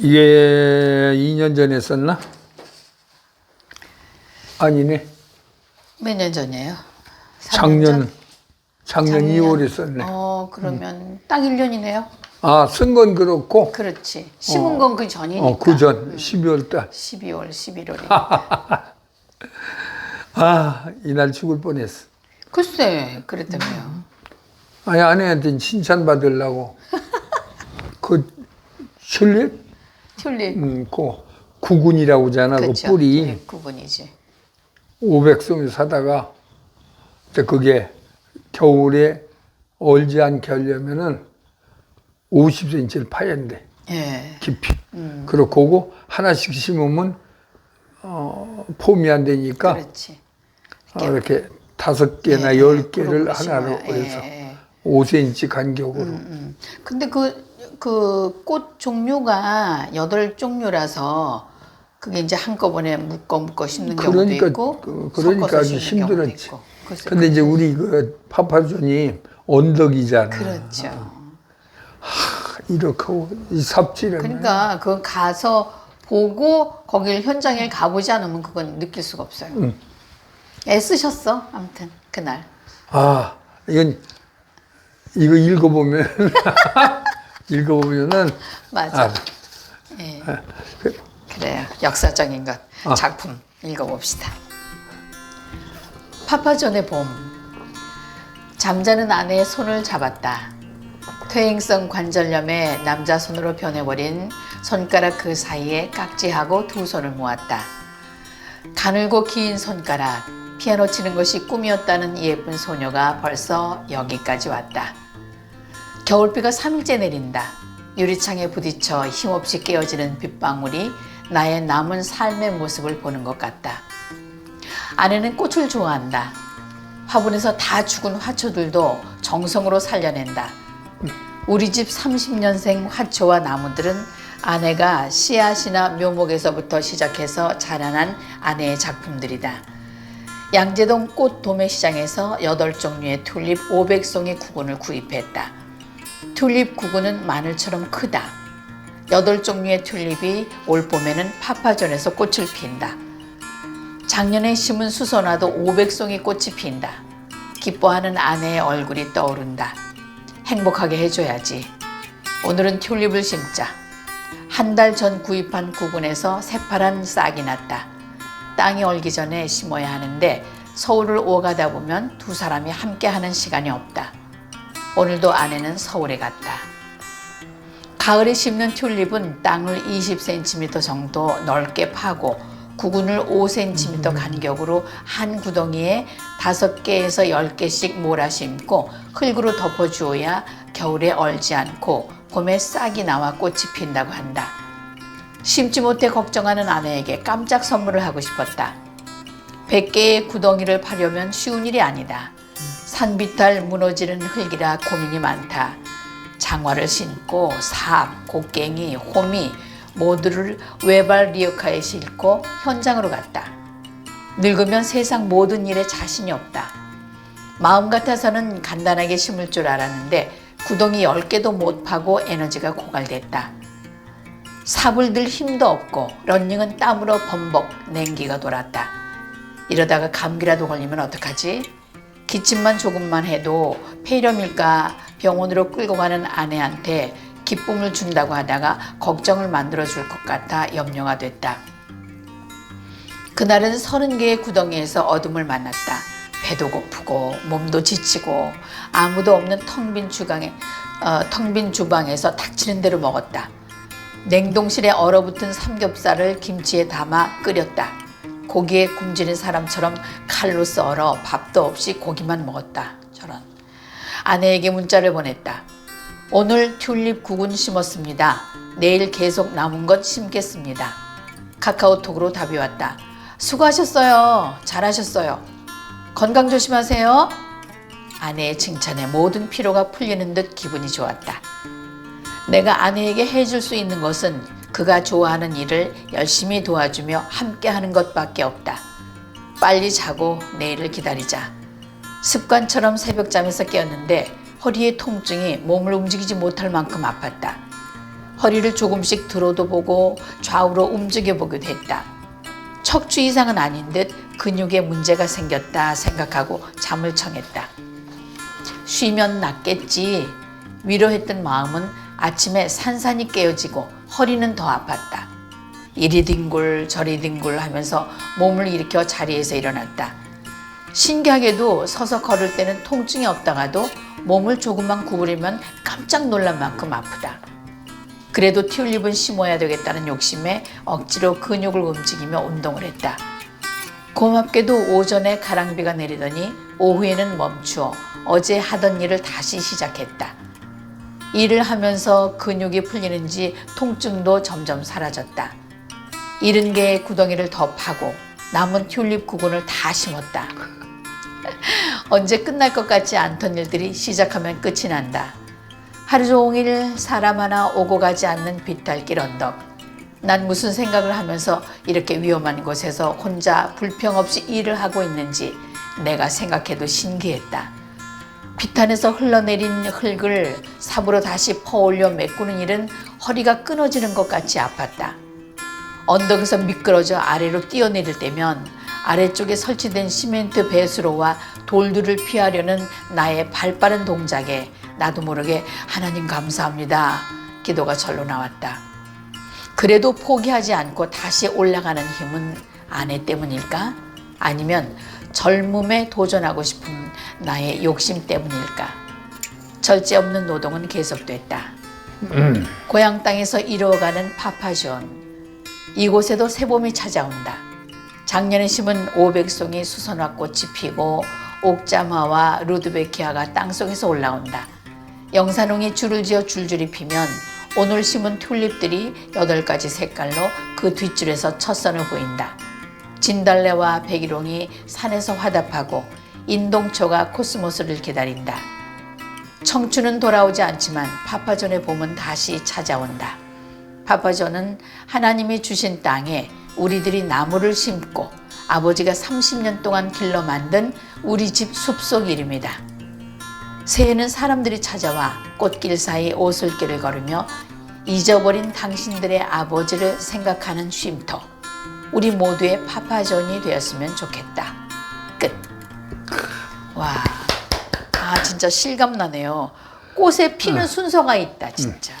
이게 2년 전에 썼나? 아니네. 몇 년 전이에요? 삼 작년, 년 전? 작년, 2월에 썼네. 어, 그러면 딱 1년이네요. 아, 쓴 건 그렇고, 그렇지. 심은 건 그 전이니까. 어, 그 전, 12월 달. 12월, 11월에. 아, 이날 죽을 뻔했어. 글쎄, 그랬다며요. 아니, 아내한테 칭찬받으려고. 그, 튤립? 튤립. 음, 그, 구근이라고 하잖아. 그. 뿌리. 네, 구분이지. 500송이 사다가, 그게 겨울에 얼지 않게 하려면은 50cm를 파야 돼. 예. 깊이. 그리고 그거 하나씩 심으면, 어, 폼이 안 되니까, 그렇지. 어, 이렇게 다섯 개나 예, 열 개를 그러고 하나로. 예, 해서 예. 5cm 간격으로. 음. 근데 그, 그 꽃 종류가 여덟 종류라서 그게 이제 한꺼번에 묶어 묶어 심는 경우도 그러니까, 있고 그- 그러니까 섞어서 아주 심는 경우도 힘들었지. 있고. 근데 이제 우리 그 파파존이 언덕이잖아. 그렇죠. 이렇게 하고 이 삽질을. 그러니까 그 가서 보고 거길 현장에 가보지 않으면 그건 느낄 수가 없어요. 음. 애쓰셨어, 아무튼 그날. 아, 이건 이거 읽어보면 읽어보면은 맞아. 아, 예. 그- 그래요. 역사적인 것. 아. 작품 읽어봅시다. 파파존의 봄. 잠자는 아내의 손을 잡았다. 퇴행성 관절염에 남자 손으로 변해버린 손가락 그 사이에 깍지하고 두 손을 모았다. 가늘고 긴 손가락, 피아노 치는 것이 꿈이었다는 이 예쁜 소녀가 벌써 여기까지 왔다. 겨울비가 3일째 내린다. 유리창에 부딪혀 힘없이 깨어지는 빗방울이 나의 남은 삶의 모습을 보는 것 같다. 아내는 꽃을 좋아한다. 화분에서 다 죽은 화초들도 정성으로 살려낸다. 우리 집 30년생 화초와 나무들은 아내가 씨앗이나 묘목에서부터 시작해서 자라난 아내의 작품들이다. 양재동 꽃 도매시장에서 8종류의 튤립 500송이 구근을 구입했다. 튤립 구근은 마늘처럼 크다. 여덟 종류의 튤립이 올 봄에는 파파존에서 꽃을 핀다. 작년에 심은 수선화도 500송이 꽃이 핀다. 기뻐하는 아내의 얼굴이 떠오른다. 행복하게 해줘야지. 오늘은 튤립을 심자. 한 달 전 구입한 구근에서 새파란 싹이 났다. 땅이 얼기 전에 심어야 하는데 서울을 오가다 보면 두 사람이 함께 하는 시간이 없다. 오늘도 아내는 서울에 갔다. 가을에 심는 튤립은 땅을 20cm 정도 넓게 파고 구근을 5cm 간격으로 한 구덩이에 5개에서 10개씩 몰아 심고 흙으로 덮어주어야 겨울에 얼지 않고 봄에 싹이 나와 꽃이 핀다고 한다. 심지 못해 걱정하는 아내에게 깜짝 선물을 하고 싶었다. 100개의 구덩이를 파려면 쉬운 일이 아니다. 산비탈 무너지는 흙이라 고민이 많다. 장화를 신고 삽, 곡괭이, 호미 모두를 외발 리어카에 싣고 현장으로 갔다. 늙으면 세상 모든 일에 자신이 없다. 마음 같아서는 간단하게 심을 줄 알았는데 구덩이 10개도 못 파고 에너지가 고갈됐다. 삽을 들 힘도 없고 런닝은 땀으로 범벅 냉기가 돌았다. 이러다가 감기라도 걸리면 어떡하지? 기침만 조금만 해도 폐렴일까 병원으로 끌고 가는 아내한테 기쁨을 준다고 하다가 걱정을 만들어 줄 것 같아 염려가 됐다. 그날은 서른 개의 구덩이에서 어둠을 만났다. 배도 고프고 몸도 지치고 아무도 없는 텅빈 주방에 어, 텅빈 주방에서 닥치는 대로 먹었다. 냉동실에 얼어붙은 삼겹살을 김치에 담아 끓였다. 고기에 굶주린 사람처럼 칼로 썰어 밥도 없이 고기만 먹었다. 저런. 아내에게 문자를 보냈다. 오늘 튤립 구근 심었습니다. 내일 계속 남은 것 심겠습니다. 카카오톡으로 답이 왔다. 수고하셨어요. 잘하셨어요. 건강 조심하세요. 아내의 칭찬에 모든 피로가 풀리는 듯 기분이 좋았다. 내가 아내에게 해줄 수 있는 것은 그가 좋아하는 일을 열심히 도와주며 함께 하는 것밖에 없다. 빨리 자고 내일을 기다리자. 습관처럼 새벽잠에서 깨었는데 허리의 통증이 몸을 움직이지 못할 만큼 아팠다. 허리를 조금씩 들어도 보고 좌우로 움직여 보기도 했다. 척추 이상은 아닌 듯 근육에 문제가 생겼다 생각하고 잠을 청했다. 쉬면 낫겠지. 위로했던 마음은 아침에 산산이 깨어지고 허리는 더 아팠다. 이리 뒹굴 저리 뒹굴 하면서 몸을 일으켜 자리에서 일어났다. 신기하게도 서서 걸을 때는 통증이 없다가도 몸을 조금만 구부리면 깜짝 놀란 만큼 아프다. 그래도 튤립은 심어야 되겠다는 욕심에 억지로 근육을 움직이며 운동을 했다. 고맙게도 오전에 가랑비가 내리더니 오후에는 멈추어 어제 하던 일을 다시 시작했다. 일을 하면서 근육이 풀리는지 통증도 점점 사라졌다. 이른 개의 구덩이를 더 파고 남은 튤립 구근을 다 심었다. 언제 끝날 것 같지 않던 일들이 시작하면 끝이 난다. 하루 종일 사람 하나 오고 가지 않는 비탈길 언덕. 난 무슨 생각을 하면서 이렇게 위험한 곳에서 혼자 불평 없이 일을 하고 있는지 내가 생각해도 신기했다. 비탄에서 흘러내린 흙을 삽으로 다시 퍼올려 메꾸는 일은 허리가 끊어지는 것 같이 아팠다. 언덕에서 미끄러져 아래로 뛰어내릴 때면 아래쪽에 설치된 시멘트 배수로와 돌들을 피하려는 나의 발 빠른 동작에 나도 모르게 하나님 감사합니다. 기도가 절로 나왔다. 그래도 포기하지 않고 다시 올라가는 힘은 아내 때문일까? 아니면 젊음에 도전하고 싶은 나의 욕심 때문일까? 절제 없는 노동은 계속됐다. 고향 땅에서 이루어가는 파파존. 이곳에도 새봄이 찾아온다. 작년에 심은 500송이 수선화 꽃이 피고 옥자마와 루드베키아가 땅속에서 올라온다. 영산홍이 줄을 지어 줄줄이 피면 오늘 심은 튤립들이 여덟 가지 색깔로 그 뒷줄에서 첫 선을 보인다. 진달래와 백일홍이 산에서 화답하고 인동초가 코스모스를 기다린다. 청춘은 돌아오지 않지만 파파존의 봄은 다시 찾아온다. 파파존은 하나님이 주신 땅에 우리들이 나무를 심고 아버지가 30년 동안 길러 만든 우리 집 숲속 일입니다. 새해는 사람들이 찾아와 꽃길 사이 오솔길을 걸으며 잊어버린 당신들의 아버지를 생각하는 쉼터. 우리 모두의 파파존이 되었으면 좋겠다. 끝. 와, 아 진짜 실감 나네요. 꽃에 피는 순서가 있다, 진짜.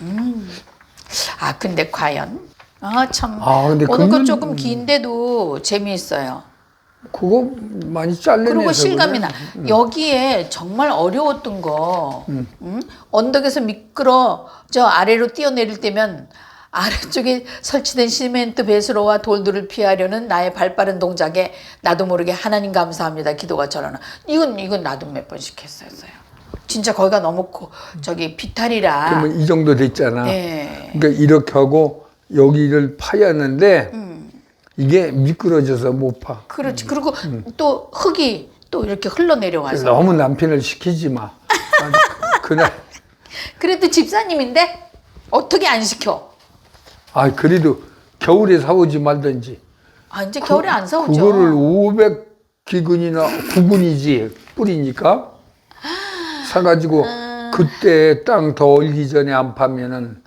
음. 아 근데 과연 아 참. 아, 근데 오늘 거 긁는- 조금 긴데도 재미있어요. 그거 많이 잘라내서 그리고 실감이. 나. 여기에 정말 어려웠던 거, 음? 언덕에서 미끄러 저 아래로 뛰어내릴 때면 아래쪽에 설치된 시멘트 배수로와 돌들을 피하려는 나의 발빠른 동작에 나도 모르게 하나님 감사합니다 기도가 절하나. 이건 이건 나도 몇 번씩 했었어요. 진짜 거기가 너무 고, 저기 비탈이라. 그러면 이 정도 됐잖아. 네. 그러니까 이렇게 하고 여기를 파야 하는데 음. 이게 미끄러져서 못 파. 그렇지. 그리고 또 흙이 또 이렇게 흘러내려와서. 너무 남편을 시키지 마. 그날 그래도 집사님인데 어떻게 안 시켜? 아 그래도 겨울에 사오지 말든지. 아 이제 겨울에 안 사오죠. 그거를 500 기근이나 9근이지 뿌리니까 사가지고 아. 그때 땅 더 얼기 전에 안 파면은.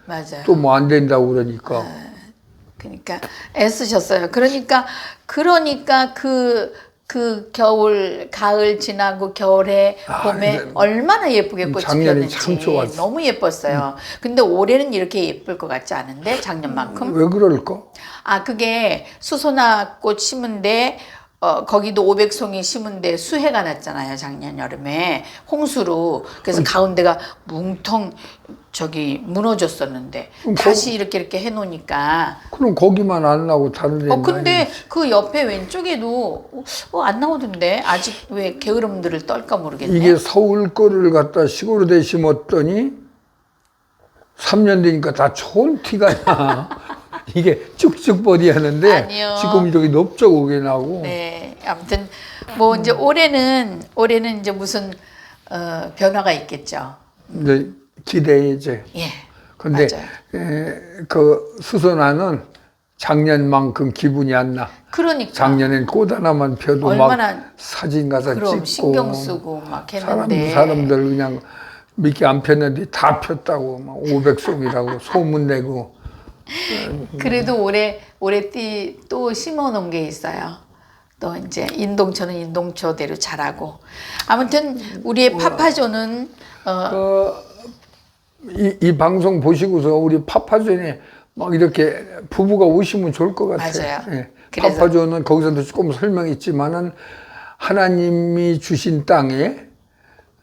또 뭐 안 된다고 그러니까 그러니까 애쓰셨어요. 그러니까 그러니까 그 그 겨울 가을 지나고 겨울에 아, 봄에 얼마나 예쁘게 꽃이 작년에 피었는지 참 좋았어. 음. 너무 예뻤어요. 근데 올해는 이렇게 예쁠 것 같지 않은데 작년만큼 왜 그럴까? 아 그게 수소나 꽃 심은데 어 거기도 500송이 심은데 수해가 났잖아요 작년 여름에. 홍수로. 그래서 가운데가 뭉텅 저기 무너졌었는데. 그럼 다시 이렇게 이렇게 해 놓으니까. 그럼 거기만 안 나고 다른 데는 어 근데 그 옆에 왼쪽에도 어, 안 나오던데. 아직 왜 게으름들을 떨까 모르겠네. 이게 서울 거를 갖다 시골에 심었더니 3년 되니까 다 좋은 티가 나. 이게 쭉쭉 버디 하는데 아니요. 지금 이렇게 넓적 오게 나고 네 아무튼 뭐 이제 올해는 올해는 이제 무슨 어, 변화가 있겠죠 이제 기대해야지. 예 근데 맞아요. 에, 그 수선화는 작년만큼 기분이 안 나. 그러니까 작년엔 꽃 하나만 펴도 얼마나 막 사진 가서 그럼 찍고 신경 쓰고 막 사람 했는데 사람들 그냥 몇 개 안 폈는데 다 폈다고 막 500송이라고 소문 내고 그래도 올해 올해 띠 또 심어 놓은 게 있어요. 또 이제 인동초는 인동초대로 자라고. 아무튼 우리의 파파조는 어, 어, 이, 이 방송 보시고서 우리 파파존에 막 이렇게 부부가 오시면 좋을 것 같아요. 맞아요. 예. 그래서- 파파존은 거기서도 조금 설명했지만은 하나님이 주신 땅에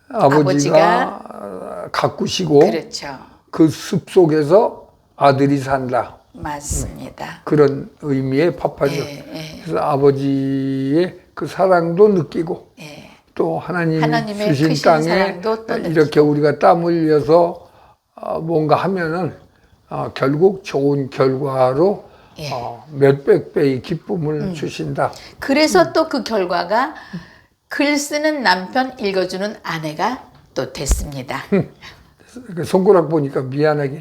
아버지가, 가꾸시고 그렇죠. 그 숲 속에서 아들이 산다. 맞습니다. 그런 의미의 파파존. 예, 예, 그래서 아버지의 그 사랑도 느끼고 예. 또 하나님 하나님의 주신 크신 땅에 사랑도 또 이렇게 우리가 땀 흘려서 어, 뭔가 하면은 어, 결국 좋은 결과로 예. 어, 몇백 배의 기쁨을 음. 주신다. 그래서 또그 결과가 글 쓰는 남편 읽어주는 아내가 또 됐습니다. 그 손가락 보니까 미안하긴 해.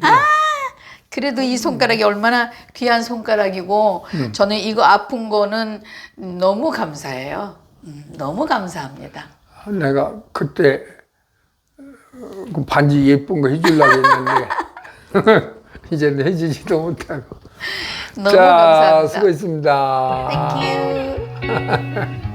그래도 이 손가락이 얼마나 귀한 손가락이고 저는 이거 아픈 거는 너무 감사해요. 음, 너무 감사합니다. 내가 그때 어, 그 반지 예쁜 거 해주려고 했는데 이제는 해주지도 못하고. 너무 자, 감사합니다. 수고했습니다. Thank you.